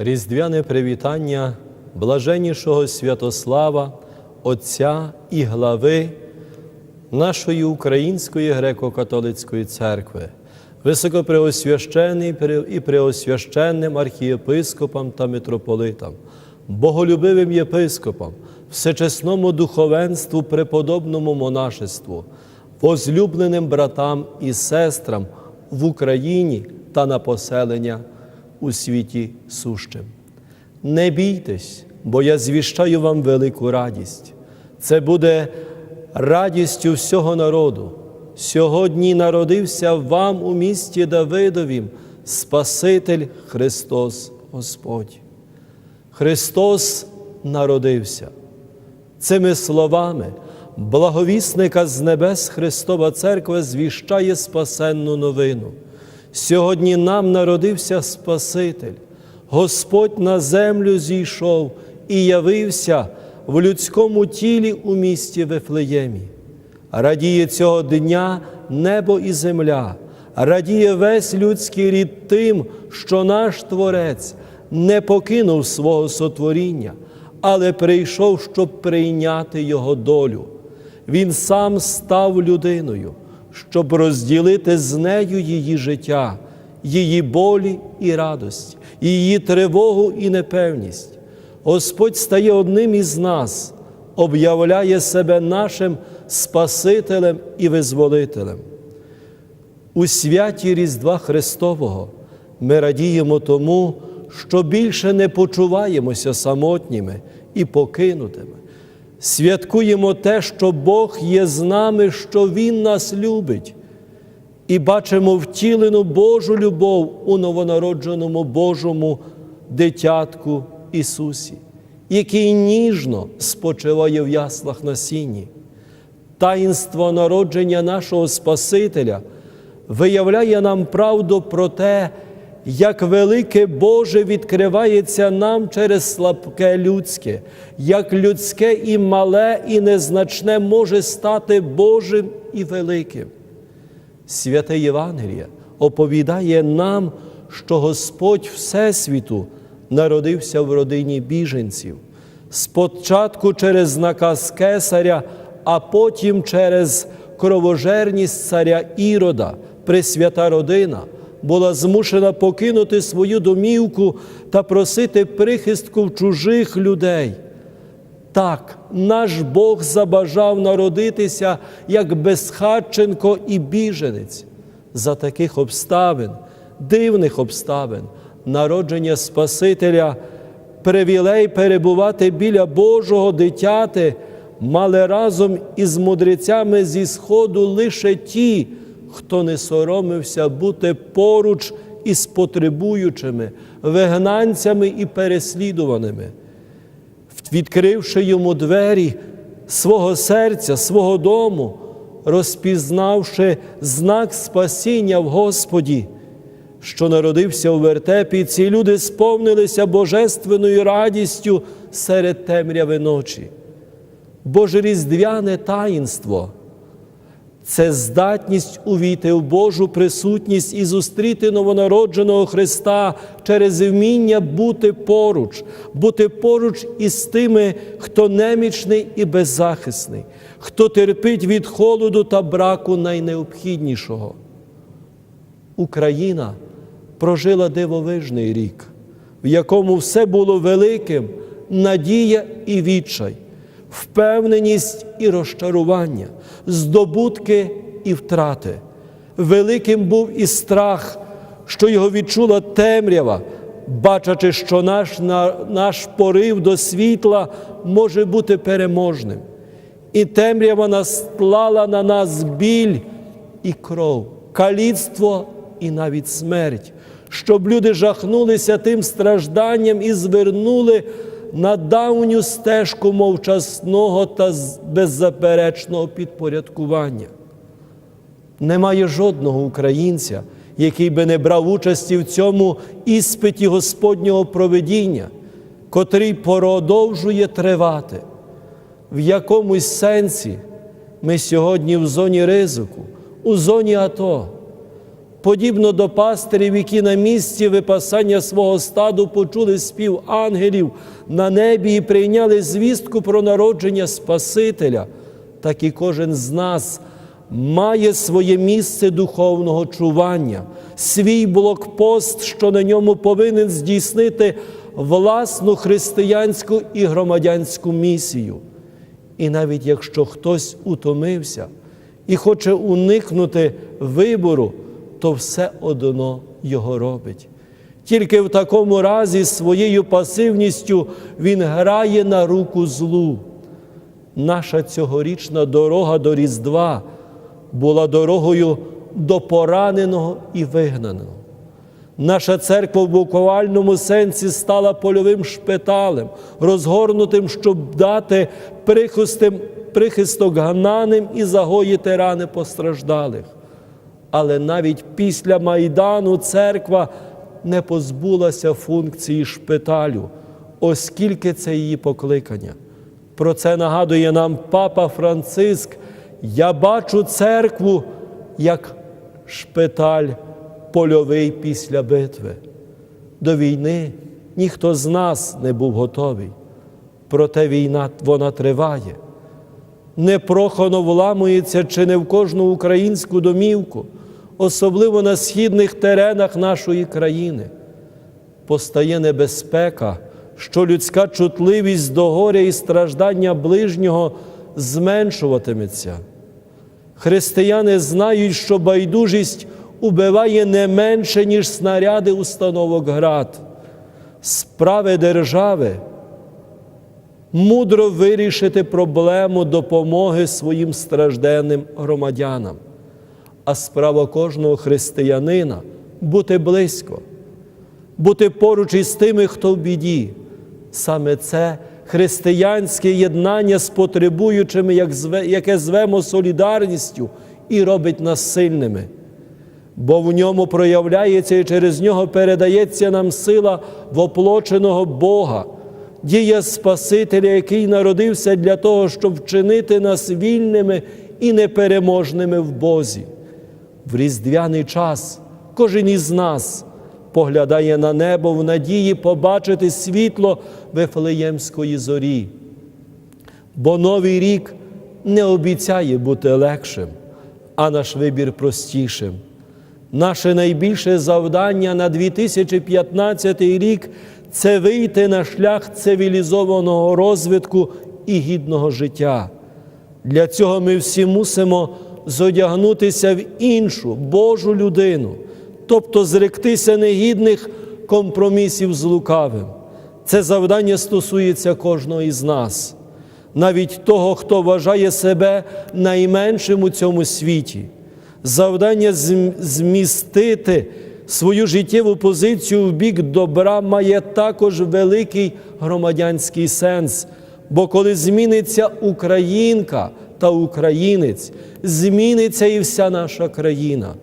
Різдвяне привітання блаженнішого Святослава, Отця і глави нашої Української греко-католицької церкви, високопреосвящений і преосвященним архієпископам та митрополитам, боголюбивим єпископам, всечесному духовенству, преподобному монашеству, возлюбленим братам і сестрам в Україні та на поселення у світі сущим. Не бійтесь, бо я звіщаю вам велику радість. Це буде радістю всього народу. Сьогодні народився вам у місті Давидовім Спаситель Христос Господь. Христос народився. Цими словами благовісника з небес Христова Церква звіщає спасенну новину. Сьогодні нам народився Спаситель, Господь на землю зійшов і явився в людському тілі у місті Вифлеємі. Радіє цього дня небо і земля, радіє весь людський рід тим, що наш Творець не покинув свого сотворіння, але прийшов, щоб прийняти його долю. Він сам став людиною, щоб розділити з нею її життя, її болі і радості, її тривогу і непевність. Господь стає одним із нас, об'являє себе нашим Спасителем і Визволителем. У святі Різдва Христового ми радіємо тому, що більше не почуваємося самотніми і покинутими. Святкуємо те, що Бог є з нами, що Він нас любить, і бачимо втілену Божу любов у новонародженому Божому дитятку Ісусі, який ніжно спочиває в яслах на сіні. Таїнство народження нашого Спасителя виявляє нам правду про те, як велике Боже відкривається нам через слабке людське, як людське і мале, і незначне може стати Божим і великим. Святе Євангеліє оповідає нам, що Господь Всесвіту народився в родині біженців, спочатку через наказ Кесаря, а потім через кровожерність царя Ірода, пресвята родина була змушена покинути свою домівку та просити прихистку в чужих людей. Так, наш Бог забажав народитися як безхатченко і біженець. За таких обставин, дивних обставин, народження Спасителя, привілей перебувати біля Божого дитяти, мали разом із мудрецями зі Сходу лише ті, хто не соромився бути поруч із потребуючими, вигнанцями і переслідуваними відкривши йому двері свого серця, свого дому, розпізнавши знак спасіння в Господі, що народився у вертепі, ці люди сповнилися божественною радістю серед темряви ночі. Боже різдвяне таїнство. Це здатність увійти в Божу присутність і зустріти новонародженого Христа через вміння бути поруч, бути поруч із тими, хто немічний і беззахисний, хто терпить від холоду та браку найнеобхіднішого. Україна прожила дивовижний рік, в якому все було великим, надія і відчай впевненість і розчарування, здобутки і втрати. Великим був і страх, що його відчула темрява, бачачи, що наш, наш порив до світла може бути переможним. І темрява настлала на нас біль і кров, каліцтво і навіть смерть, щоб люди жахнулися тим стражданням і звернули на давню стежку мовчасного та беззаперечного підпорядкування. Немає жодного українця, який би не брав участі в цьому іспиті Господнього проведіння, котрий продовжує тривати. В якомусь сенсі ми сьогодні в зоні ризику, у зоні АТО. Подібно до пастирів, які на місці випасання свого стаду почули спів ангелів на небі і прийняли звістку про народження Спасителя, так і кожен з нас має своє місце духовного чування, свій блокпост, що на ньому повинен здійснити власну християнську і громадянську місію. І навіть якщо хтось утомився і хоче уникнути вибору, то все одно його робить. Тільки в такому разі своєю пасивністю він грає на руку злу. Наша цьогорічна дорога до Різдва була дорогою до пораненого і вигнаного. Наша церква в буквальному сенсі стала польовим шпиталем, розгорнутим, щоб дати прихисток гананим і загоїти рани постраждалих. Але навіть після Майдану церква не позбулася функції шпиталю, оскільки це її покликання. Про це нагадує нам папа Франциск. Я бачу церкву як шпиталь польовий після битви. До війни ніхто з нас не був готовий. Проте війна вона триває. Непрохано вламується чи не в кожну українську домівку, особливо на східних теренах нашої країни. Постає небезпека, що людська чутливість до горя і страждання ближнього зменшуватиметься. Християни знають, що байдужість убиває не менше, ніж снаряди установок град. Справи держави мудро вирішити проблему допомоги своїм стражденним громадянам, а справа кожного християнина бути близько, бути поруч із тими, хто в біді. Саме це християнське єднання з потребуючими, яке звемо солідарністю, і робить нас сильними. Бо в ньому проявляється і через нього передається нам сила воплоченого Бога, дія Спасителя, який народився для того, щоб вчинити нас вільними і непереможними в Бозі. В різдвяний час кожен із нас поглядає на небо в надії побачити світло Вифлеємської зорі. Бо новий рік не обіцяє бути легшим, а наш вибір простішим. Наше найбільше завдання на 2015 рік це вийти на шлях цивілізованого розвитку і гідного життя. Для цього ми всі мусимо зодягнутися в іншу Божу людину, тобто зректися негідних компромісів з лукавим. Це завдання стосується кожного із нас, навіть того, хто вважає себе найменшим у цьому світі. Завдання змістити свою життєву позицію в бік добра має також великий громадянський сенс. Бо коли зміниться українка та українець, зміниться і вся наша країна.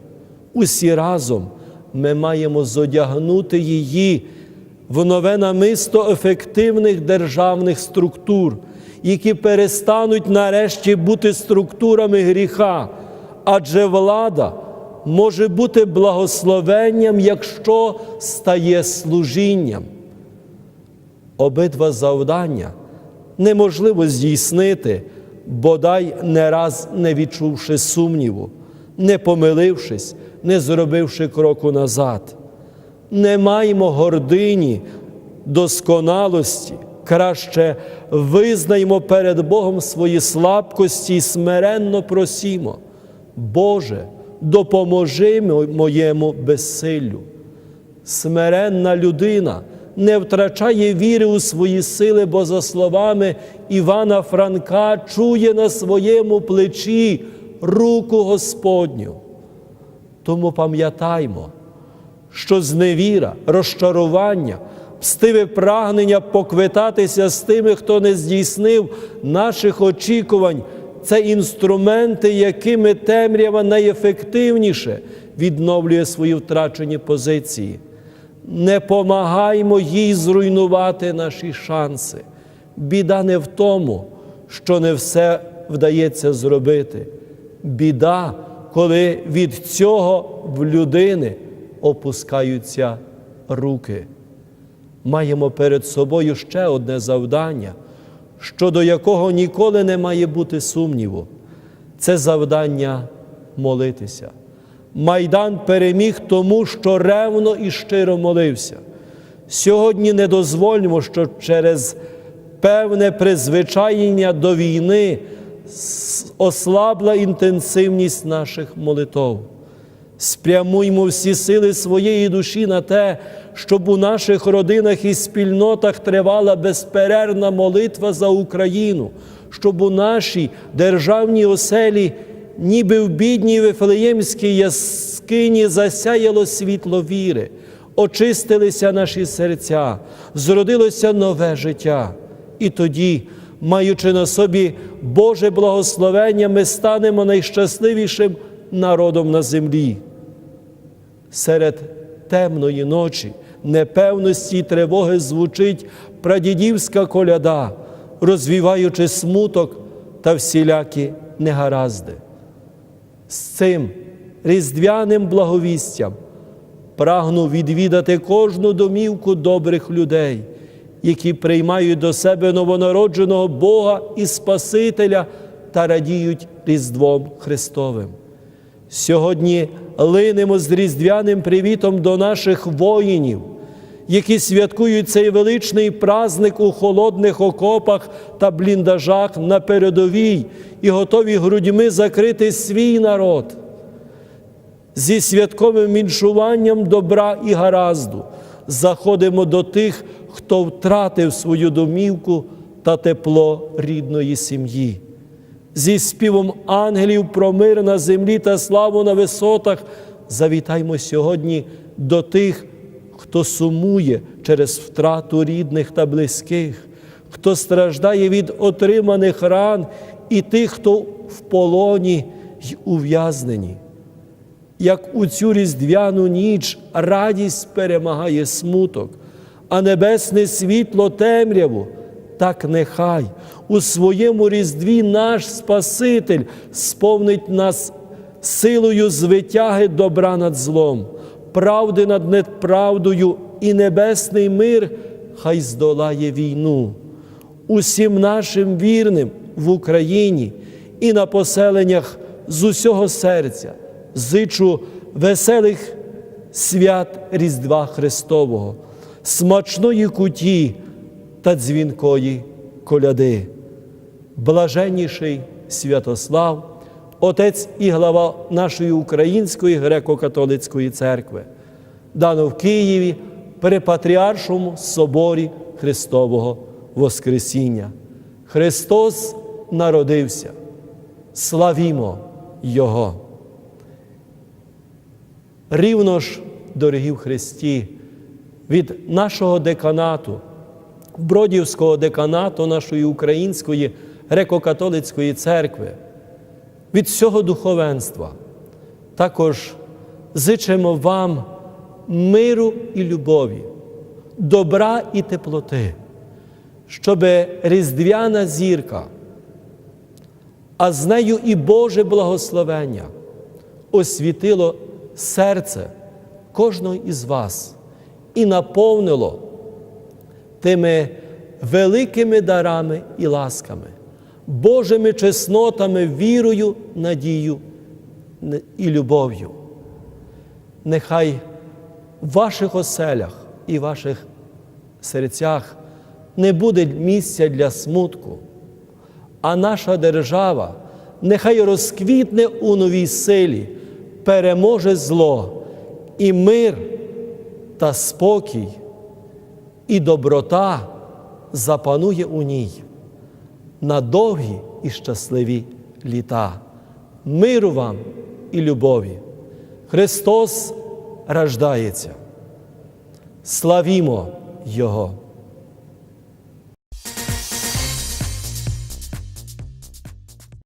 Усі разом ми маємо зодягнути її в нове намисто ефективних державних структур, які перестануть нарешті бути структурами гріха, адже влада може бути благословенням, якщо стає служінням. Обидва завдання неможливо здійснити, бодай не раз не відчувши сумніву, не помилившись, не зробивши кроку назад. Не маємо гордині, досконалості, краще визнаймо перед Богом свої слабкості і смиренно просімо. Боже, допоможи моєму безсиллю. Смиренна людина не втрачає віри у свої сили, бо, за словами Івана Франка, чує на своєму плечі руку Господню. Тому пам'ятаймо, що зневіра, розчарування, мстиве прагнення поквитатися з тими, хто не здійснив наших очікувань, це інструменти, якими темрява найефективніше відновлює свої втрачені позиції. Не помагаймо їй зруйнувати наші шанси. Біда не в тому, що не все вдається зробити. Біда, коли від цього в людини опускаються руки. Маємо перед собою ще одне завдання, щодо якого ніколи не має бути сумніву. Це завдання молитися. Майдан переміг тому, що ревно і щиро молився. Сьогодні не дозвольмо, що через певне призвичаєння до війни ослабла інтенсивність наших молитов. Спрямуймо всі сили своєї душі на те, щоб у наших родинах і спільнотах тривала безперервна молитва за Україну, щоб у нашій державній оселі, ніби в бідній Вифлеємській яскині засяяло світло віри, очистилися наші серця, зродилося нове життя. І тоді, маючи на собі Боже благословення, ми станемо найщасливішим народом на землі. Серед темної ночі, непевності й тривоги звучить прадідівська коляда, розвіваючи смуток та всілякі негаразди. З цим різдвяним благовістям прагну відвідати кожну домівку добрих людей, які приймають до себе новонародженого Бога і Спасителя та радіють Різдвом Христовим. Сьогодні линемо з різдвяним привітом до наших воїнів, які святкують цей величний праздник у холодних окопах та бліндажах на передовій і готові грудьми закрити свій народ. Зі святковим віншуванням добра і гаразду заходимо до тих, хто втратив свою домівку та тепло рідної сім'ї зі співом ангелів про мир на землі та славу на висотах, завітаймо сьогодні до тих, хто сумує через втрату рідних та близьких, хто страждає від отриманих ран і тих, хто в полоні й ув'язнені. Як у цю різдвяну ніч радість перемагає смуток, а небесне світло темряву так нехай у своєму різдві наш Спаситель сповнить нас силою звитяги добра над злом, правди над неправдою і небесний мир хай здолає війну. Усім нашим вірним в Україні і на поселеннях з усього серця зичу веселих свят Різдва Христового, смачної куті та дзвінкої коляди. Блаженніший Святослав, отець і глава нашої Української греко-католицької церкви, дано в Києві при Патріаршому соборі Христового Воскресіння. Христос народився. Славімо Його! Рівно ж, дорогі в Христі, від нашого деканату. Бродівського деканату нашої Української греко-католицької церкви, від всього духовенства. Також зичимо вам миру і любові, добра і теплоти, щоб різдвяна зірка, а з нею і Боже благословення освітило серце кожного із вас і наповнило тими великими дарами і ласками, Божими чеснотами, вірою, надією і любов'ю. Нехай в ваших оселях і ваших серцях не буде місця для смутку, а наша держава нехай розквітне у новій силі, переможе зло і мир та спокій і доброта запанує у ній на довгі і щасливі літа. Миру вам і любові. Христос рождається. Славімо Його!